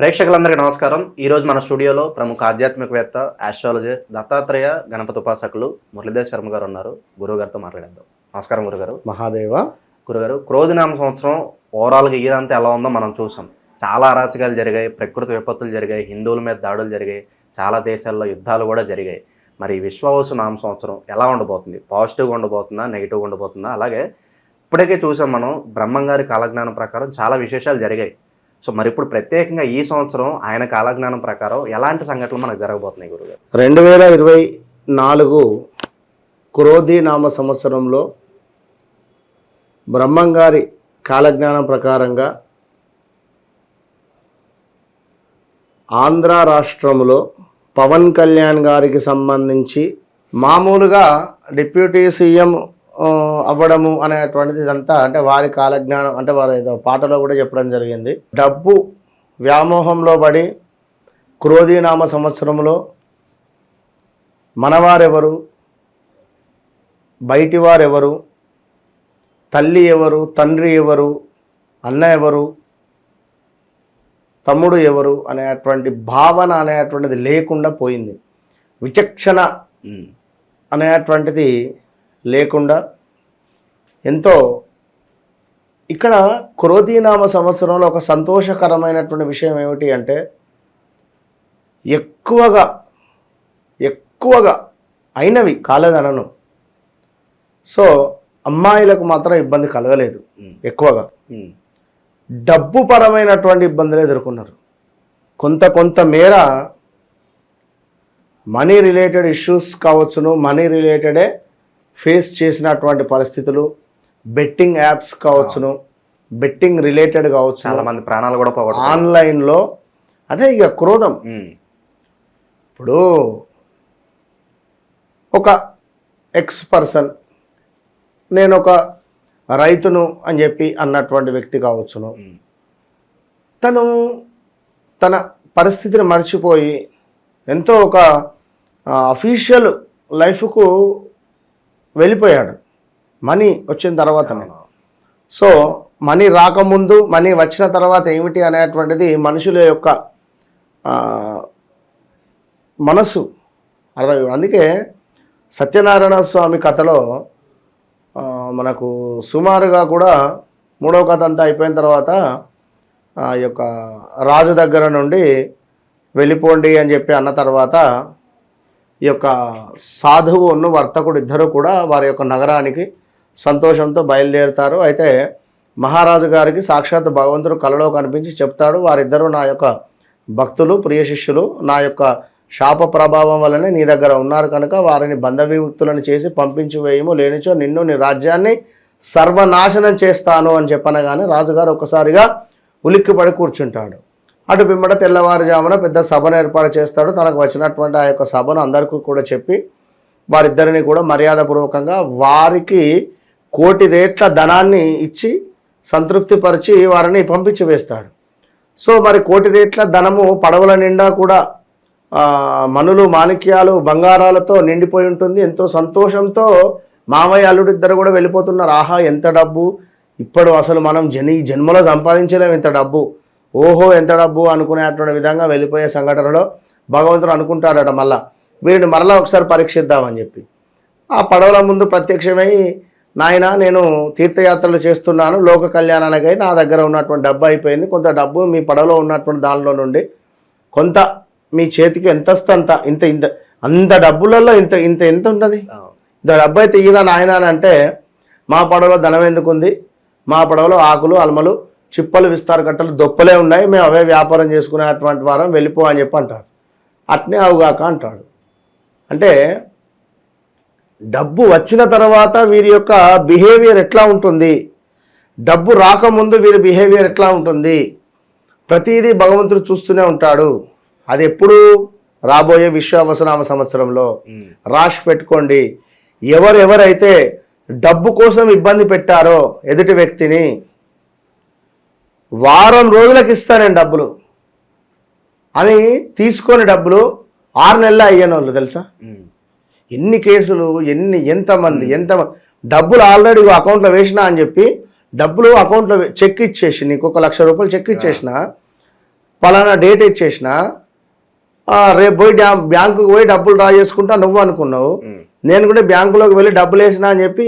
ప్రేక్షకులందరికీ నమస్కారం. ఈ రోజు మన స్టూడియోలో ప్రముఖ ఆధ్యాత్మికవేత్త ఆస్ట్రాలజీ దత్తాత్రేయ గణపతి ఉపాసకులు మురళీధర్ శర్మ గారు ఉన్నారు. గురువు గారితో మాట్లాడేద్దాం. నమస్కారం గురుగారు. మహాదేవ. గురుగారు క్రోధినామ సంవత్సరం ఓవరాల్గా ఇదంతా ఎలా ఉందో మనం చూసాం. చాలా అరాచకాలు జరిగాయి ప్రకృతి విపత్తులు జరిగాయి హిందువుల మీద దాడులు జరిగాయి చాలా దేశాల్లో యుద్ధాలు కూడా జరిగాయి. మరి విశ్వవసు నామ సంవత్సరం ఎలా ఉండబోతుంది? పాజిటివ్గా ఉండబోతుందా? నెగిటివ్గా ఉండబోతుందా? అలాగే ఇప్పటికే చూసాం మనం బ్రహ్మంగారి కాలజ్ఞానం ప్రకారం చాలా విశేషాలు జరిగాయి. సో మరి ఇప్పుడు ప్రత్యేకంగా ఈ సంవత్సరం ఆయన కాలజ్ఞానం ప్రకారం ఎలాంటి సంఘటనలు మనకు జరగబోతున్నాయి గురుగారు? రెండు వేల ఇరవై నాలుగు క్రోధి నామ సంవత్సరంలో బ్రహ్మంగారి కాలజ్ఞానం ప్రకారంగా ఆంధ్ర రాష్ట్రంలో పవన్ కళ్యాణ్ గారికి సంబంధించి మామూలుగా డిప్యూటీ సీఎం అవ్వడము అనేటువంటిది ఇదంతా అంటే వారి కాలజ్ఞానం అంటే వారు ఏదో పాటలో కూడా చెప్పడం జరిగింది. డబ్బు వ్యామోహంలో పడి క్రోధీనామ సంవత్సరంలో మనవారెవరు? బయటి వారెవరు తల్లి ఎవరు? తండ్రి ఎవరు? అన్న ఎవరు? తమ్ముడు ఎవరు? అనేటువంటి భావన అనేటువంటిది లేకుండా పోయింది. విచక్షణ అనేటువంటిది లేకుండా ఎంతో ఇక్కడ క్రోధీనామ సంవత్సరంలో ఒక సంతోషకరమైనటువంటి విషయం ఏమిటి అంటే ఎక్కువగా ఎక్కువగా అయినవి కాలేదనను సో అమ్మాయిలకు మాత్రం ఇబ్బంది కలగలేదు ఎక్కువగా. డబ్బు పరమైనటువంటి ఇబ్బందులు ఎదుర్కొన్నారు. కొంత కొంత మేర మనీ రిలేటెడ్ ఇష్యూస్ కావచ్చును మనీ రిలేటెడే ఫేస్ చేసినటువంటి పరిస్థితులు బెట్టింగ్ యాప్స్ కావచ్చును బెట్టింగ్ రిలేటెడ్ చాలా కావచ్చు మంది ప్రాణాలు కూడా పోగొట్టారు ఆన్లైన్లో అదే ఇక క్రోధం. ఇప్పుడు ఒక ఎక్స్ పర్సన్ నేను ఒక రైతును అని చెప్పి అన్నటువంటి వ్యక్తి కావచ్చును. తను తన పరిస్థితిని మర్చిపోయి ఎంతో ఒక అఫీషియల్ లైఫ్కు వెళ్ళిపోయాడు. మనీ వచ్చిన తర్వాత సో మనీ రాకముందు మనీ వచ్చిన తర్వాత ఏమిటి అనేటువంటిది మనుషుల యొక్క మనసు అర్థం అందుకే సత్యనారాయణ స్వామి కథలో మనకు సుమారుగా కూడా మూడవ కథ అంతా అయిపోయిన తర్వాత ఆ యొక్క రాజు దగ్గర నుండి వెళ్ళిపోండి అని చెప్పి అన్న తర్వాత ఈ యొక్క సాధువు ఉన్న వర్తకుడు ఇద్దరు కూడా వారి యొక్క నగరానికి సంతోషంతో బయలుదేరుతారు. అయితే మహారాజు గారికి సాక్షాత్ భగవంతుడు కలలో కనిపించి చెప్తాడు వారిద్దరూ నా యొక్క భక్తులు ప్రియ శిష్యులు నా యొక్క శాప ప్రభావం వల్లనే నీ దగ్గర ఉన్నారు కనుక వారిని బంధవిముక్తులను చేసి పంపించి వేయము లేనిచో నిన్ను నీ రాజ్యాన్ని సర్వనాశనం చేస్తాను అని చెప్పనగానే రాజుగారు ఒక్కసారిగా ఉలిక్కిపడి కూర్చుంటాడు. అటు పిమ్మట తెల్లవారుజామున పెద్ద సభను ఏర్పాటు చేస్తాడు. తనకు వచ్చినటువంటి ఆ యొక్క సభను అందరికీ కూడా చెప్పి వారిద్దరిని కూడా మర్యాదపూర్వకంగా వారికి కోటి రేట్ల ధనాన్ని ఇచ్చి సంతృప్తిపరిచి వారిని పంపించి వేస్తాడు. సో మరి కోటి రేట్ల ధనము పడవల నిండా కూడా మనులు మాణిక్యాలు బంగారాలతో నిండిపోయి ఉంటుంది. ఎంతో సంతోషంతో మామయ్య అల్లుడు ఇద్దరు కూడా వెళ్ళిపోతున్నారు. ఆహా ఎంత డబ్బు. ఇప్పుడు అసలు మనం జని జన్మలో సంపాదించలేము ఇంత డబ్బు. ఓహో ఎంత డబ్బు అనుకునేటువంటి విధంగా వెళ్ళిపోయే సంఘటనలో భగవంతుడు అనుకుంటాడట మళ్ళా. వీరిని మరలా ఒకసారి పరీక్షిద్దామని చెప్పి. ఆ పడవల ముందు ప్రత్యక్షమై నాయన నేను తీర్థయాత్రలు చేస్తున్నాను. లోక కళ్యాణానికై నా దగ్గర ఉన్నటువంటి డబ్బు అయిపోయింది. కొంత డబ్బు మీ పడవలో ఉన్నటువంటి దానిలో నుండి కొంత మీ చేతికి ఎంత వస్తే అంత ఇంత ఇంత అంత డబ్బులలో ఇంత ఇంత ఎంత ఉంటుంది? ఇంత డబ్బు అయితే ఇయ్యగా నాయన అని అంటే మా పడవలో ధనం ఎందుకు ఉంది? మా పడవలో ఆకులు అల్మలు చిప్పలు విస్తార కట్టలు దొప్పలే ఉన్నాయి. మేము అవే వ్యాపారం చేసుకునేటువంటి వారం వెళ్ళిపో అని చెప్పి అంటాడు అట్నే అవుగాక అంటాడు. అంటే డబ్బు వచ్చిన తర్వాత వీరి యొక్క బిహేవియర్ ఎట్లా ఉంటుంది? డబ్బు రాకముందు వీరి బిహేవియర్ ఎట్లా ఉంటుంది? ప్రతిదీ భగవంతుడు చూస్తూనే ఉంటాడు. అది ఎప్పుడు? రాబోయే విశ్వావసనామ సంవత్సరంలో. రాసి పెట్టుకోండి. ఎవరెవరైతే డబ్బు కోసం ఇబ్బంది పెట్టారో ఎదుటి వ్యక్తిని వారం రోజులకు ఇస్తాను డబ్బులు అని తీసుకొని డబ్బులు ఆరు నెలలు అయ్యాను వాళ్ళు తెలుసా ఎన్ని కేసులు ఎన్ని ఎంతమంది ఎంత డబ్బులు ఆల్రెడీ అకౌంట్లో వేసినా అని చెప్పి డబ్బులు అకౌంట్లో చెక్ ఇచ్చేసి నీకు ఒక లక్ష రూపాయలు చెక్ ఇచ్చేసిన పలానా డేట్ ఇచ్చేసిన రేపు పోయి బ్యాంకుకి పోయి డబ్బులు డ్రా చేసుకుంటా నువ్వు అనుకున్నావు. నేను కూడా బ్యాంకులోకి వెళ్ళి డబ్బులు వేసినా అని చెప్పి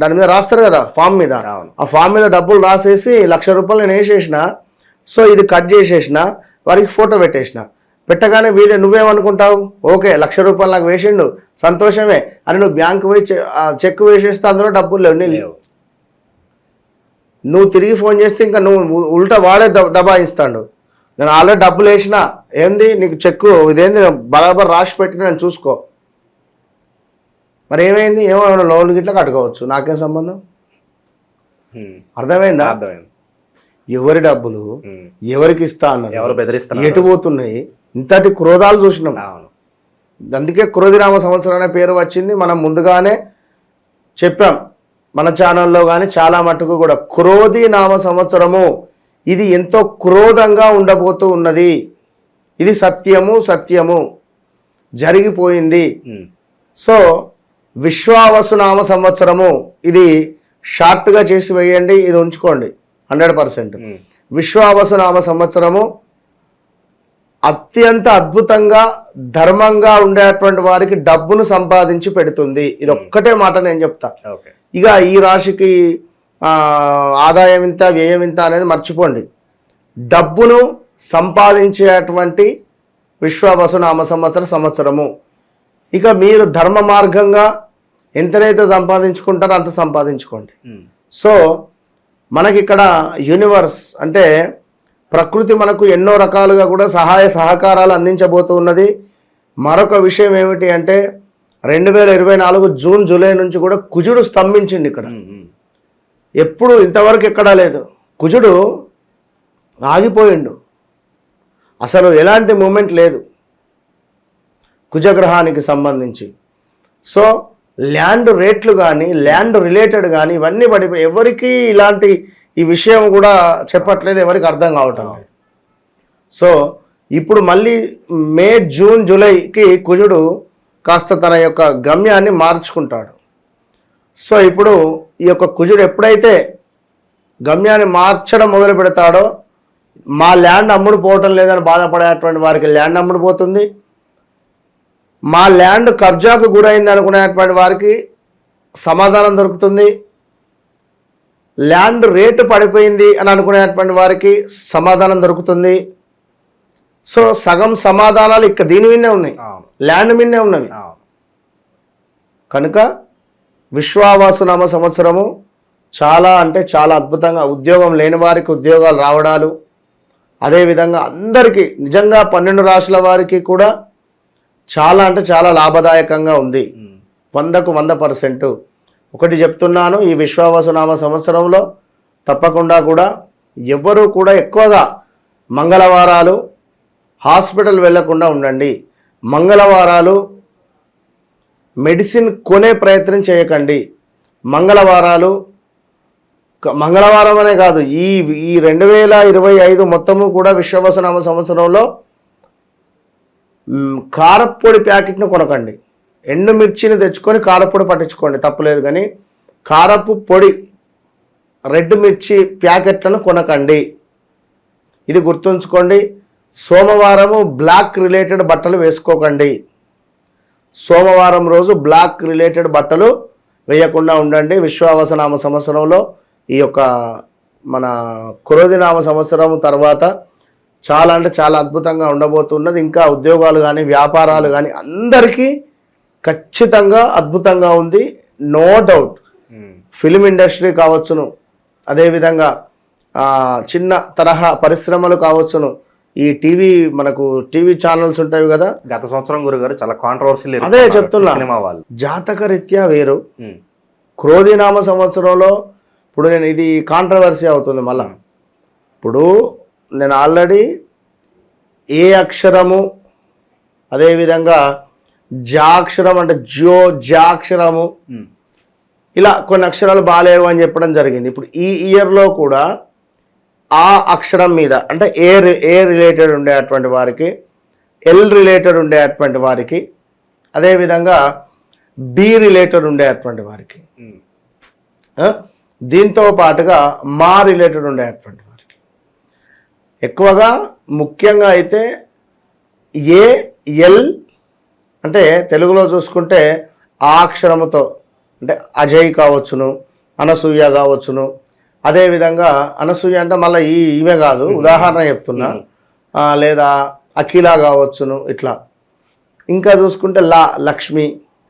దాని మీద రాస్తారు కదా ఫామ్ మీద. ఆ ఫామ్ మీద డబ్బులు రాసేసి లక్ష రూపాయలు నేను వేసేసిన సో ఇది కట్ చేసేసిన వారికి ఫోటో పెట్టేసిన. పెట్టగానే వీళ్ళే నువ్వేమనుకుంటావు? ఓకే లక్ష రూపాయలు నాకు వేసిండు సంతోషమే అని నువ్వు బ్యాంకు పోయి చెక్ వేసేస్తే అందులో డబ్బులు లేవు లేవు. నువ్వు తిరిగి ఫోన్ చేస్తే ఇంకా నువ్వు ఉల్టా వాడే దబ- దబాయిస్తాడు నేను ఆల్రెడీ డబ్బులు వేసిన ఏంది నీకు చెక్కు ఇదేంది బరాబర్ రాసి పెట్టి నేను చూసుకో. మరి ఏమైంది? ఏమో ఏమైనా లోన్లు గిట్లా కట్టుకోవచ్చు నాకేం సంబంధం. అర్థమైందా? అర్థమైంది. ఎవరి డబ్బులు. ఎవరికి ఇస్తా అన్నారు ఎవరు బెదిరిస్తున్నారు? ఎటు పోతున్నాయి? ఇంతటి క్రోధాలు చూసినాం. అందుకే క్రోధినామ సంవత్సరం అనే పేరు వచ్చింది. మనం ముందుగానే చెప్పాం. మన ఛానల్లో కానీ చాలా మటుకు కూడా క్రోధి నామ సంవత్సరము ఇది ఎంతో క్రోధంగా ఉండబోతూ ఉన్నది. ఇది సత్యము సత్యము జరిగిపోయింది. సో విశ్వావసు నామ సంవత్సరము ఇది షార్ట్గా చేసి వేయండి ఇది ఉంచుకోండి. Hundred percent. ఉమ్. విశ్వావసు నామ సంవత్సరము అత్యంత అద్భుతంగా ధర్మంగా ఉండేటువంటి వారికి డబ్బును సంపాదించి పెడుతుంది. ఇది ఒక్కటే మాట నేను చెప్తా. ఇక ఈ రాశికి ఆదాయం ఇంత వ్యయం ఇంత అనేది మర్చిపోండి. డబ్బును సంపాదించేటువంటి విశ్వావసు నామ సంవత్సర సంవత్సరము. ఇక మీరు ధర్మ మార్గంగా ఎంతనైతే సంపాదించుకుంటారో అంత సంపాదించుకోండి. ఉమ్. సో మనకి ఇక్కడ యూనివర్స్ అంటే ప్రకృతి మనకు ఎన్నో రకాలుగా కూడా సహాయ సహకారాలు అందించబోతూ ఉన్నది. మరొక విషయం ఏమిటి అంటే రెండు వేల ఇరవై నాలుగు జూన్ జూలై నుంచి కూడా కుజుడు స్తంభించింది ఇక్కడ. ఎప్పుడు ఇంతవరకు ఎక్కడా లేదు. కుజుడు ఆగిపోయిండు. అసలు ఎలాంటి మూమెంట్ లేదు. కుజగ్రహానికి సంబంధించి. సో ల్యాండ్ రేట్లు కానీ ల్యాండ్ రిలేటెడ్ కానీ ఇవన్నీ పడిపోయి ఎవరికి ఇలాంటి ఈ విషయం కూడా చెప్పట్లేదు ఎవరికి అర్థం కావటం సో ఇప్పుడు మళ్ళీ మే జూన్ జూలైకి కుజుడు కాస్త తన యొక్క గమ్యాన్ని మార్చుకుంటాడు. సో ఇప్పుడు ఈ యొక్క కుజుడు ఎప్పుడైతే గమ్యాన్ని మార్చడం మొదలు పెడతాడో మా ల్యాండ్ అమ్ముడు పోవటం లేదని బాధపడేటువంటి వారికి ల్యాండ్ అమ్ముడు పోతుంది. మా ల్యాండ్ కబ్జాకు గురైంది అనుకునేటువంటి వారికి సమాధానం దొరుకుతుంది. ల్యాండ్ రేటు పడిపోయింది అని అనుకునేటువంటి వారికి సమాధానం దొరుకుతుంది. సో సగం సమాధానాలు ఇక దీని మీదే ఉన్నాయి. ల్యాండ్ మీదే ఉన్నవి. కనుక విశ్వావాసునామ సంవత్సరము చాలా అంటే చాలా అద్భుతంగా ఉద్యోగం లేని వారికి ఉద్యోగాలు రావడాలు అదేవిధంగా అందరికీ నిజంగా పన్నెండు రాశుల వారికి కూడా చాలా అంటే చాలా లాభదాయకంగా ఉంది. వందకు వంద పర్సెంట్. ఒకటి చెప్తున్నాను ఈ విశ్వావసునామ సంవత్సరంలో తప్పకుండా కూడా ఎవ్వరూ కూడా ఎక్కువగా మంగళవారాలు హాస్పిటల్ వెళ్ళకుండా ఉండండి. మంగళవారాలు మెడిసిన్ కొనే ప్రయత్నం చేయకండి. మంగళవారాలు మంగళవారం అనే కాదు ఈ ఈ రెండు వేల ఇరవై ఐదు మొత్తము కూడా విశ్వవసనామ సంవత్సరంలో కారపొడి కారప్పొడి ప్యాకెట్ను కొనకండి. ఎండుమిర్చిని తెచ్చుకొని కారపొడి పట్టించుకోండి తప్పులేదు కానీ. కారపు పొడి రెడ్ మిర్చి ప్యాకెట్లను కొనకండి. ఇది గుర్తుంచుకోండి సోమవారము బ్లాక్ రిలేటెడ్ బట్టలు వేసుకోకండి. సోమవారం రోజు బ్లాక్ రిలేటెడ్ బట్టలు వేయకుండా ఉండండి. విశ్వావసనామ సంవత్సరంలో ఈ యొక్క మన కురోదినామ సంవత్సరం తర్వాత చాలా అంటే చాలా అద్భుతంగా ఉండబోతున్నది. ఇంకా ఉద్యోగాలు కానీ వ్యాపారాలు కానీ అందరికీ ఖచ్చితంగా అద్భుతంగా ఉంది. No doubt. ఫిలిం ఇండస్ట్రీ కావచ్చును. అదేవిధంగా చిన్న తరహా పరిశ్రమలు కావచ్చును. ఈ టీవీ మనకు టీవీ ఛానల్స్ ఉంటాయి కదా. గత సంవత్సరం గురుగారు చాలా కాంట్రవర్సీ అదే చెప్తున్నా. సినిమా వాళ్ళు. జాతక రీత్యా వేరు. ఉమ్. క్రోధినామ సంవత్సరంలో ఇప్పుడు నేను ఇది కాంట్రవర్సీ అవుతుంది మళ్ళా. ఇప్పుడు నేను ఆల్రెడీ ఏ అక్షరము అదేవిధంగా జాక్షరం అంటే జో జాక్షరము. ఇలా కొన్ని అక్షరాలు బాగాలేవు అని చెప్పడం జరిగింది. ఇప్పుడు ఈ ఇయర్లో కూడా ఆ అక్షరం మీద అంటే ఏ రి- ఏ రిలేటెడ్ ఉండేటువంటి వారికి ఎల్ రిలేటెడ్ ఉండేటువంటి వారికి అదేవిధంగా బి రిలేటెడ్ ఉండేటువంటి వారికి? దీంతో పాటుగా మా రిలేటెడ్ ఉండేటువంటి వారికి. ఎక్కువగా ముఖ్యంగా అయితే ఏ ఎల్ అంటే తెలుగులో చూసుకుంటే ఆ అక్షరముతో అంటే అజయ్ కావచ్చును అనసూయ కావచ్చును. అదేవిధంగా అనసూయ అంటే మళ్ళీ ఈ ఇవే కాదు ఉదాహరణ చెప్తున్నా. లేదా అఖిల కావచ్చును ఇట్లా. ఇంకా చూసుకుంటే లా లక్ష్మి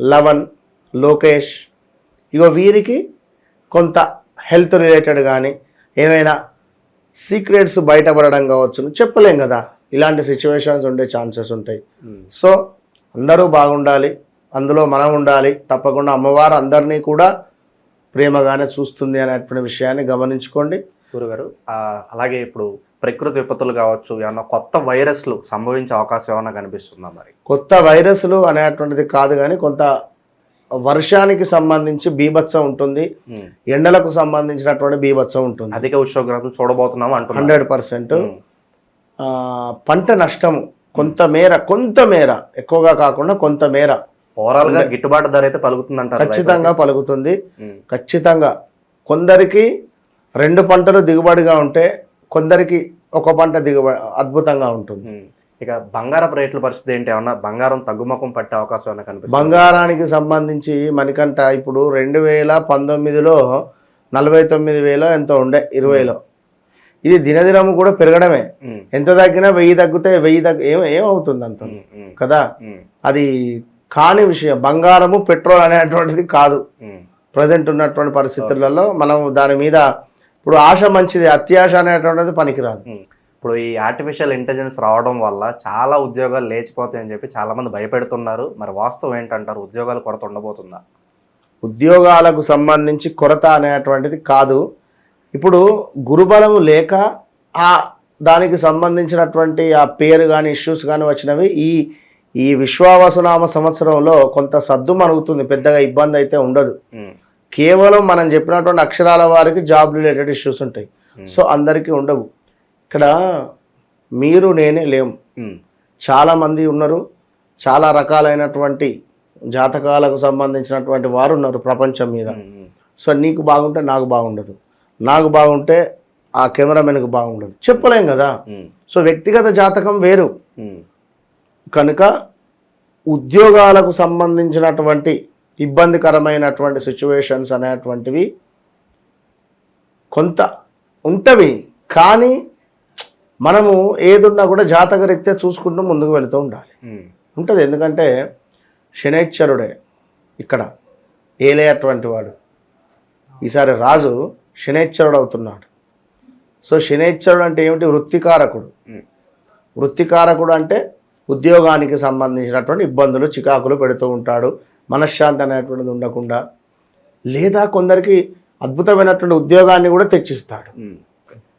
లవన్ లోకేష్. ఇగో వీరికి కొంత హెల్త్ రిలేటెడ్ కానీ ఏమైనా సీక్రెట్స్ బయటపడడం కావచ్చును. చెప్పలేం కదా ఇలాంటి సిచ్యువేషన్స్ ఉండే ఛాన్సెస్ ఉంటాయి. సో అందరూ బాగుండాలి అందులో మనం ఉండాలి. తప్పకుండా అమ్మవారు అందరినీ కూడా ప్రేమగానే చూస్తుంది అనేటువంటి విషయాన్ని గమనించుకోండి. గురుగారు అలాగే ఇప్పుడు ప్రకృతి విపత్తులు కావచ్చు ఏమన్నా కొత్త వైరస్లు సంభవించే అవకాశం ఏమైనా కనిపిస్తుందా మరి? కొత్త వైరస్లు అనేటువంటిది కాదు కానీ కొంత వర్షానికి సంబంధించి బీభత్సం ఉంటుంది. ఎండలకు సంబంధించినటువంటి బీభత్సం ఉంటుంది. అధిక ఉష్ణోగ్రతలు చూడబోతున్నాం అంటున్నారు. Hundred percent. పంట నష్టము కొంత మేర కొంత మేర ఎక్కువగా కాకుండా కొంత మేర ఓవరాల్గా గిట్టుబాటు ధర అయితే పలుకుతుందంటారు ఖచ్చితంగా పలుకుతుంది. ఖచ్చితంగా. కొందరికి రెండు పంటలు దిగుబడిగా ఉంటే కొందరికి ఒక పంట దిగుబడి అద్భుతంగా ఉంటుంది. ఇక బంగారపు రేట్ల పరిస్థితి ఏంటి? ఏమన్నా బంగారం తగ్గుముఖం పట్టే అవకాశం ఏమైనా కనిపిస్తుంది? బంగారానికి సంబంధించి మనకంట ఇప్పుడు రెండు వేల పంతొమ్మిదిలో నలభై తొమ్మిది వేల ఎంతో ఉండే ఇరవైలో. ఇది దినదినము కూడా పెరగడమే. ఎంత తగ్గినా వెయ్యి తగ్గితే వెయ్యి తగ్గి ఏం ఏమవుతుంది అంత. కదా. అది కాని విషయం. బంగారము పెట్రోల్ అనేటువంటిది కాదు. ప్రజెంట్ ఉన్నటువంటి పరిస్థితులలో మనం దాని మీద ఇప్పుడు ఆశ మంచిది అత్యాశ అనేటువంటిది పనికిరాదు. ఇప్పుడు ఈ ఆర్టిఫిషియల్ ఇంటెలిజెన్స్ రావడం వల్ల చాలా ఉద్యోగాలు లేచిపోతాయని చెప్పి చాలా మంది భయపెడుతున్నారు. మరి వాస్తవం ఏంటంటారు? ఉద్యోగాలు కొరత ఉండబోతుందా? ఉద్యోగాలకు సంబంధించి కొరత అనేటువంటిది కాదు. ఇప్పుడు గురుబలం లేక ఆ దానికి సంబంధించినటువంటి ఆ పేరు కానీ ఇష్యూస్ కానీ వచ్చినవి ఈ ఈ విశ్వావసునామ సంవత్సరంలో కొంత సద్దు మరుగుతుంది పెద్దగా ఇబ్బంది అయితే ఉండదు. కేవలం మనం చెప్పినటువంటి అక్షరాల వారికి జాబ్ రిలేటెడ్ ఇష్యూస్ ఉంటాయి. సో అందరికీ ఉండవు ఇక్కడ మీరు నేనే లేము ఉమ్. చాలా మంది ఉన్నారు చాలా రకాలైనటువంటి జాతకాలకు సంబంధించినటువంటి వారు ఉన్నారు ప్రపంచం మీద. సో నీకు బాగుంటే నాకు బాగుండదు నాకు బాగుంటే ఆ కెమెరామెన్కి బాగుండదు. చెప్పలేం కదా. సో వ్యక్తిగత జాతకం వేరు. కనుక ఉద్యోగాలకు సంబంధించినటువంటి ఇబ్బందికరమైనటువంటి సిచ్యువేషన్స్ అనేటువంటివి కొంత ఉంటవి. కానీ మనము ఏదున్నా కూడా జాతక రీత్యా చూసుకుంటూ ముందుకు వెళుతూ ఉండాలి. ఉంటుంది. ఎందుకంటే శనైశ్వరుడే ఇక్కడ ఏలేటువంటి వాడు. ఈసారి రాజు శనైశ్వరుడు అవుతున్నాడు సో శనైశ్వరుడు అంటే ఏమిటి? వృత్తికారకుడు. వృత్తికారకుడు అంటే ఉద్యోగానికి సంబంధించినటువంటి ఇబ్బందులు చికాకులు పెడుతూ ఉంటాడు. మనశ్శాంతి అనేటువంటిది ఉండకుండా. లేదా కొందరికి అద్భుతమైనటువంటి ఉద్యోగాన్ని కూడా తెచ్చిస్తాడు.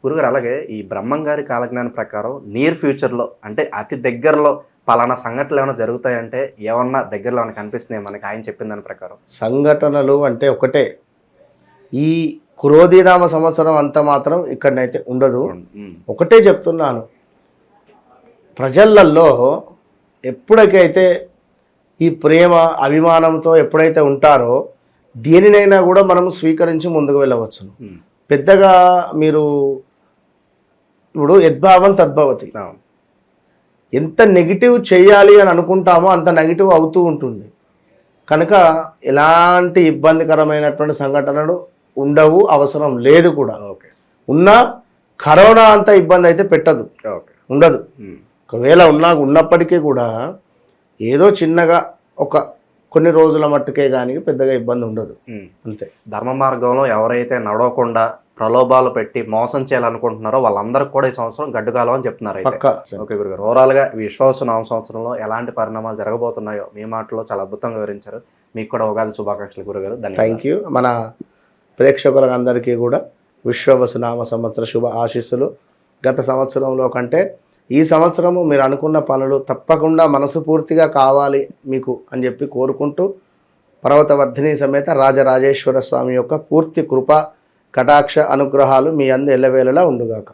గురుగారు అలాగే ఈ బ్రహ్మం గారి కాలజ్ఞానం ప్రకారం నియర్ ఫ్యూచర్లో అంటే అతి దగ్గరలో పలానా సంఘటనలు ఏమైనా జరుగుతాయంటే ఏమన్నా దగ్గరలో ఏమైనా కనిపిస్తున్నాయి? మనకి ఆయన చెప్పిన దాని ప్రకారం. సంఘటనలు అంటే ఒకటే. ఈ క్రోధీనామ సంవత్సరం అంత మాత్రం ఇక్కడనైతే ఉండదు. ఒకటే చెప్తున్నాను ప్రజలల్లో ఎప్పుడైతే ఈ ప్రేమ అభిమానంతో ఎప్పుడైతే ఉంటారో దేనినైనా కూడా మనం స్వీకరించి ముందుకు వెళ్ళవచ్చు. పెద్దగా మీరు ఇప్పుడు యద్భావం తద్భవతి. ఎంత నెగిటివ్ చేయాలి అని అనుకుంటామో అంత నెగిటివ్ అవుతూ ఉంటుంది కనుక ఎలాంటి ఇబ్బందికరమైనటువంటి సంఘటనలు ఉండవు అవసరం లేదు కూడా. ఓకే. ఉన్నా కరోనా అంత ఇబ్బంది అయితే పెట్టదు. ఓకే. ఉండదు. ఒకవేళ ఉన్నా ఉన్నప్పటికీ కూడా ఏదో చిన్నగా ఒక కొన్ని రోజుల మట్టుకే కానీ పెద్దగా ఇబ్బంది ఉండదు. అంతే. ధర్మ మార్గంలో ఎవరైతే నడవకుండా ప్రలోభాలు పెట్టి మోసం చేయాలనుకుంటున్నారో వాళ్ళందరికీ కూడా ఈ సంవత్సరం గడ్డుకాలం అని చెప్తున్నారు ఓకే గురుగారు. ఓవరాల్గా విశ్వాస నామ సంవత్సరంలో ఎలాంటి పరిణామాలు జరగబోతున్నాయో మీ మాటలో చాలా అద్భుతంగా వివరించారు. మీకు కూడా ఉగాది శుభాకాంక్షలు గురుగారు. థ్యాంక్ యూ మన ప్రేక్షకులందరికీ కూడా విశ్వవసునామ సంవత్సర శుభ ఆశీస్సులు. గత సంవత్సరంలో కంటే ఈ సంవత్సరము మీరు అనుకున్న పనులు తప్పకుండా మనసు పూర్తిగా కావాలి మీకు అని చెప్పి కోరుకుంటూ పర్వతవర్ధిని సమేత రాజరాజేశ్వర స్వామి యొక్క పూర్తి కృప కటాక్ష అనుగ్రహాలు మీ అందు ఎల్లవేళలా ఉండుగాక.